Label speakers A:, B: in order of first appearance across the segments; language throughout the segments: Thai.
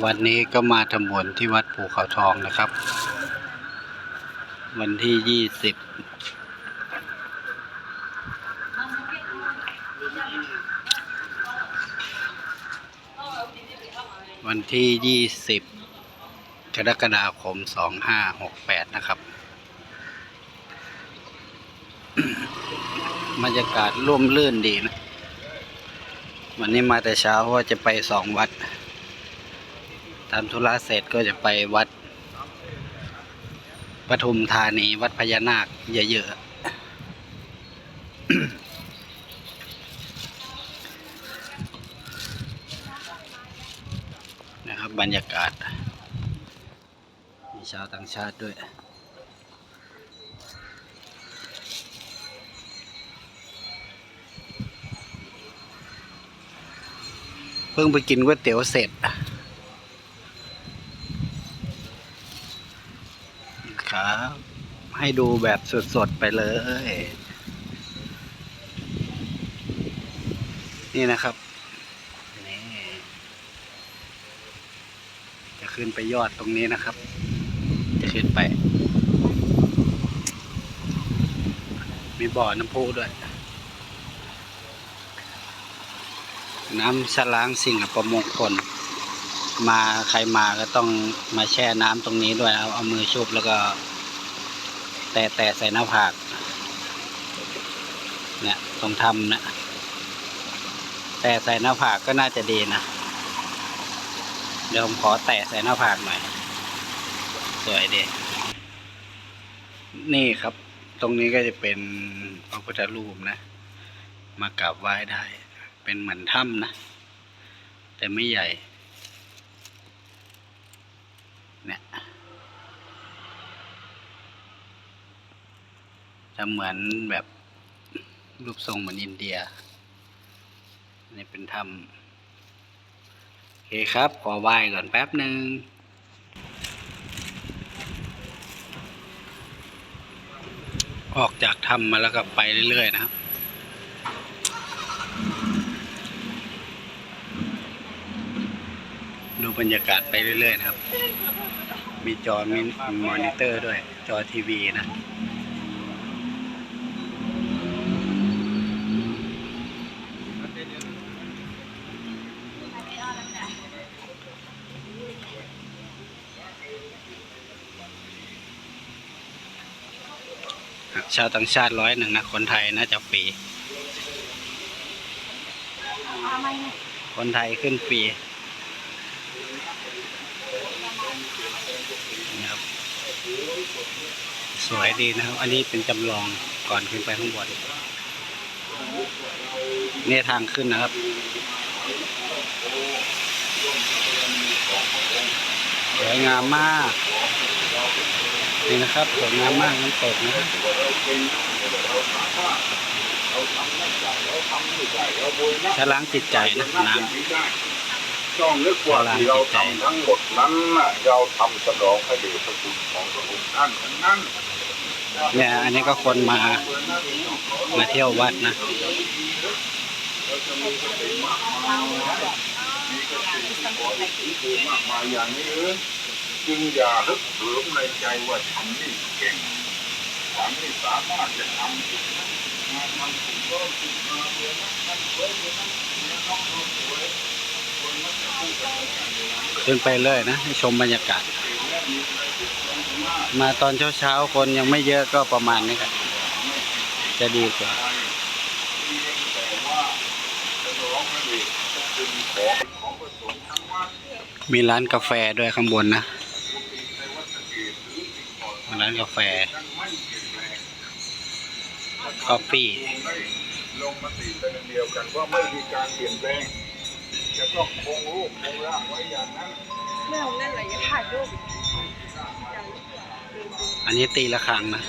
A: วันนี้ก็มาทำบุญที่วัดภูเขาทองนะครับ วันที่ยี่สิบวันที่ยี่สิบกรกฎาคมสองห้าหกแปดนะครับบรรยากาศร่มรื่นดีนะ วันนี้มาแต่เช้าว่าจะไปสองวัด ทำธุระเสร็จก็จะไปวัดปทุมธานี วัดพญานาคเยอะๆนะครับบรรยากาศ มีชาวต่างชาติด้วย เพิ่งไปกินก๋วยเตี๋ยวเสร็จ ครับ ให้ดูแบบสดๆไปเลย นี่นะครับนี่จะขึ้นไปยอดตรงนี้นะครับ จะขึ้นไป มีบ่อน้ำพุด้วย น้ำชะล้างสิ่งอัปมงคล มาใครมาก็ต้องมาแช่น้ำตรงนี้ด้วยเอาเอามือชุบแล้วก็ แต่แต่ใส่หน้าผากเนี่ยตรงทำนะแต่ใส่หน้าผากก็น่าจะดีนะเดี๋ยวผมขอแตะใส่หน้าผากหน่อย สวยดีนี่ครับ ตรงนี้ก็จะเป็นพระพุทธรูปนะ มากราบไหว้ได้ เป็นเหมือนถ้ำนะ แต่ไม่ใหญ่ เนี่ย จะเหมือนแบบรูปทรงเหมือนอินเดีย นี่เป็นถ้ำโอเคครับ ขอไหว้ก่อนแป๊บหนึ่งออกจากถ้ำมาแล้วก็ไปเรื่อย ๆ นะครับดูบรรยากาศไปเรื่อย ๆ นะครับ มีจอมีมอนิเตอร์ด้วย จอทีวีนะ ชาวต่างชาติร้อยหนึ่งนะคนไทยน่าจะฟรีคนไทยขึ้นฟรีนะครับสวยดีนะครับ อันนี้เป็นจำลองก่อนขึ้นไปข้างบนนี่ทางขึ้นนะครับสวยงามมาก นี่นะครับสวยงามมากน้ำตกนะครับชะล้างจิตใจนะน้ำ
B: ต้องนึกว่าที่เราทำทั้งหมดนั้นเราทำสนองพระเดชพระคุณของพระองค์ท่านทั้งนั้น
A: เนี่ยอันนี้ก็คนมามาเที่ยววัดนะ
B: มีสติมากมายมีสติที่ขอที่มากมายอย่างนี้หรือ จึงอย่าฮึกเหิมในใจว่าฉันนี่เก่งฉันนี่สามารถจะทำสิ่งนั้นงานมันถูกต้องถูกมาเรียนนั้นนั่นสวยเรียนนั้นเรียนน้องเราสวยคนมันจะพูดกัน
A: ขึ้นไปเลยนะให้ชมบรรยากาศ มาตอนเช้าๆคนยังไม่เยอะก็ประมาณนี้ครับจะดีกว่ามีร้านกาแฟด้วยข้างบนนะานกาแฟคอฟฟี่
B: ลงมติเป็นอันเดียวกันว่าไม่มีการเปลี่ยนแปลงจะต้องคงรูปคงร่างไว้อย่างนั้น
C: ไม่เอาเล่นอะไรอย่าถ่ายรูป
A: อันนี้ตีละครังนะ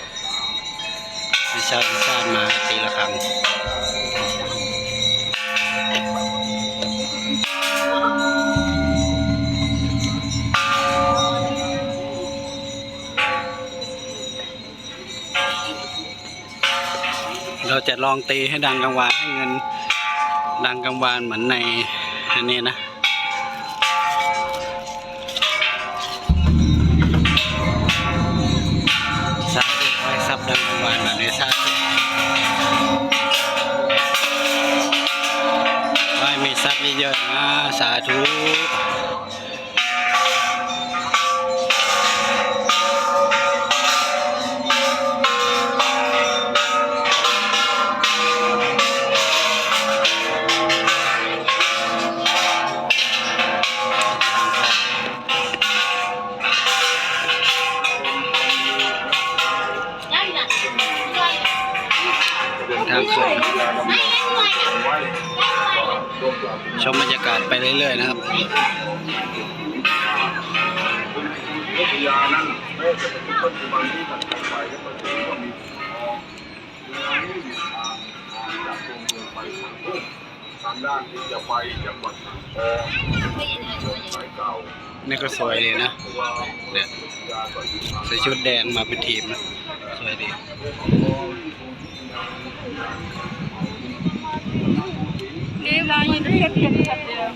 A: ไม่ชาติชาติมาตีละครังะลองตีให้ดังกังวานให้เงินดังกังวานเหมือนในอันนี้นะซาดีไว้ซับดังกังวานแบบนี้ซาดีไว้มีซับ
B: เยอะนะสาธุ ชมบรรยากาศไปเรื่อยๆนะครับนี่ก็มีทองเรือนี้มีทางทางจากตัวเมืองไปทางพุ่งทางด้านที่จะไปจังหวัดทางทองสายเก่า
A: นี่ก็สวยดีนะ
B: เนี่
A: ย
B: วิทยาก็อยู่ทาง
A: ใส่ชุดแดงมาเป็นทีมนะ สวยดี
C: นี่มาอยู่ที่เพียงคนเดียว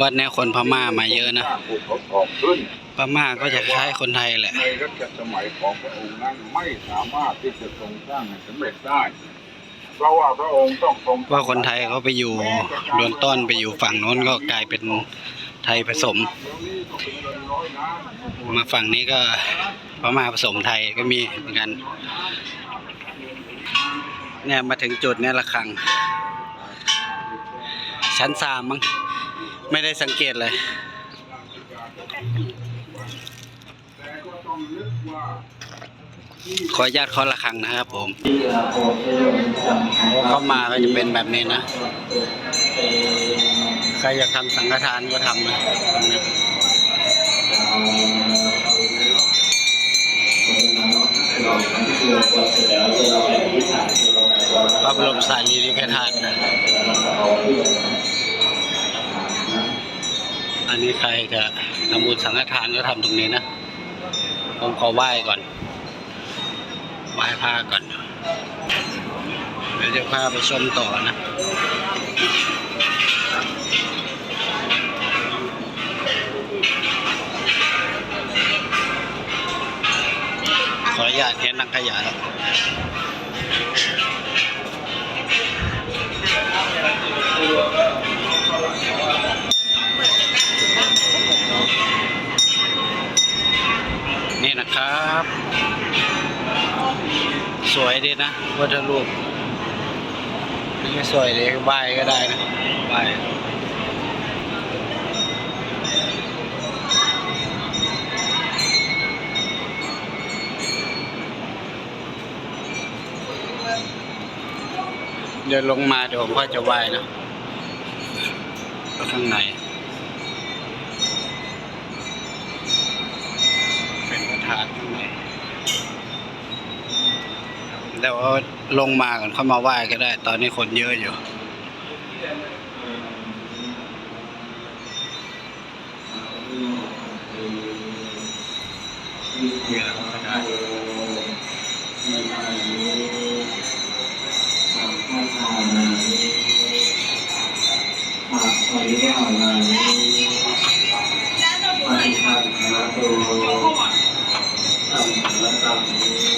A: วัดเนี้คนพม่ามาเยอะนะ
B: สร้างภูเขาทองขึ้น
A: พม่าก็จะคล้ายคนไทยแหละ
B: ในรัชสมัยของพระองค์นั้นไม่สามารถที่จะทรงสร้างให้สำเร็จได้ เพราะว่าพระองค์ต้องทรง
A: ว่าคนไทยเขาไปอยู่โดนต้อนไปอยู่ฝั่งโน้นก็กลายเป็นไทยผสม
B: เดี๋ยวนี้ก็เป็นเงินร้อยล้าน
A: มาฝั่งนี้ก็พม่าผสมไทยก็มีเหมือนกัน เนี่ยมาถึงจุดเนี่ยละครัง ชั้นสามมั้งไม่ได้สังเกตเลยขออนุญาตเคาะระฆังนะครับผมเข้ามาก็จะเป็นแบบนี้นะ ใครอยากทำสังฆทานก็ทำนะตรงนี้ ระบรมสารีริกธาตุนะอันนี้ใครจะทำบุญสังฆทานก็ทำตรงนี้นะ ผมขอไหว้ก่อน ไหว้พระก่อน เดี๋ยวจะพาไปชมต่อนะขออนุญาตเห็นนักขยะแล้ว วยดีนะวัตถุรูปนี่สวยดีไหว้ก็ได้นะไหว้เดินลงมาเดี๋ยวผมก็จะไหว้นะข้างในประธานข้างใน เดี๋ยวลงมาก่อนเข้ามาไหว้ก็ได้ ตอนนี้คนเยอะอยู่นี่แหละพระธาตุ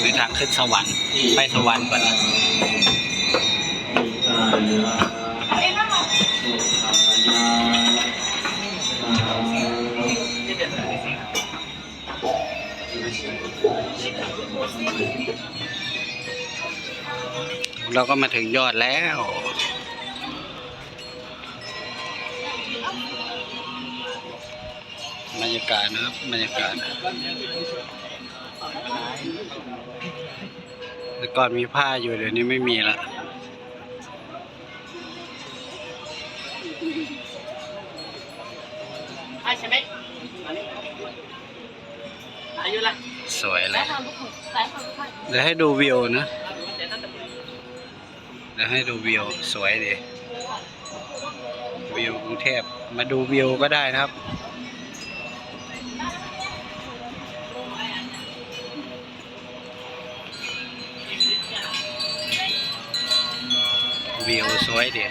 A: ในทางขึ้นสวรรค์ ไปสวรรค์ก่อนนะเราก็มาถึงยอดแล้วบรรยากาศนะครับบรรยากาศ แต่ก่อนมีผ้าอยู่เดี๋ยวนี้ไม่มีละ
D: อาใช่ไหมอายุละ
A: สวยเลย
D: ทำทุกคนสายทำทุกคน
A: เดี๋ยวให้ดูวิวนะ เดี๋ยวให้ดูวิว สวยดีวิวกรุงเทพ มาดูวิวก็ได้นะครับ วิวสวยดี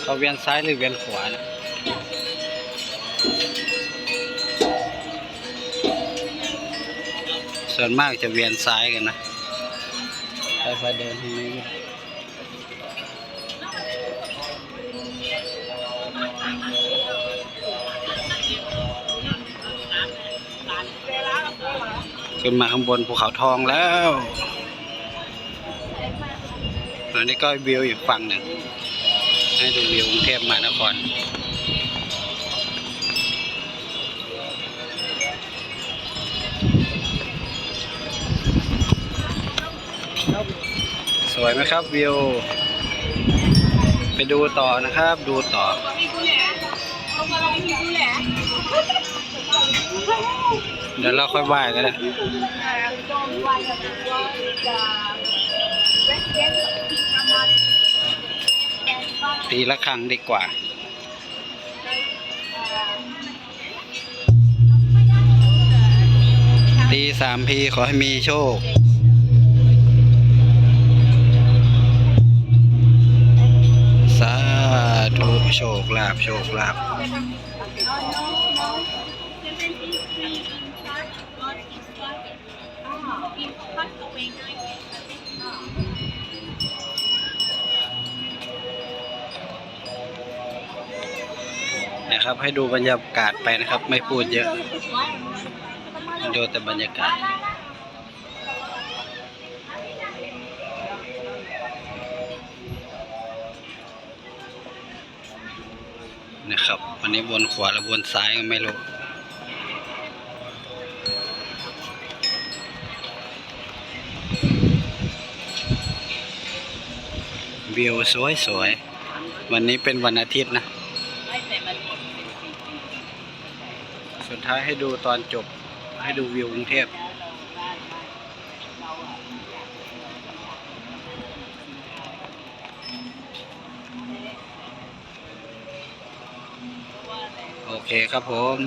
A: เขาเวียนซ้ายหรือเวียนขวานะส่วนมากจะเวียนซ้ายกันนะไปไปเดินทางนี้ขึ้นมาข้างบนภูเขาทองแล้ว อันนี้ก็วิวอีกฝั่งหนึ่ง ให้ดูวิวกรุงเทพมหานครสวยไหมครับวิว ไปดูต่อนะครับ ดูต่อ เดี๋ยวเราค่อยว่ายกันนะ ตีละครั้งดีกว่า ตีสามพีขอให้มีโชคสาธุโชคลาภโชคลาภ นะครับ ให้ดูบรรยากาศไปนะครับ ไม่พูดเยอะ ดูแต่บรรยากาศนะครับวันนี้บนขวาหรือบนซ้ายก็ไม่รู้วิวสวยๆ วันนี้เป็นวันอาทิตย์นะ ท้ายให้ดูตอนจบ ให้ดูวิวกรุงเทพโอเคครับผม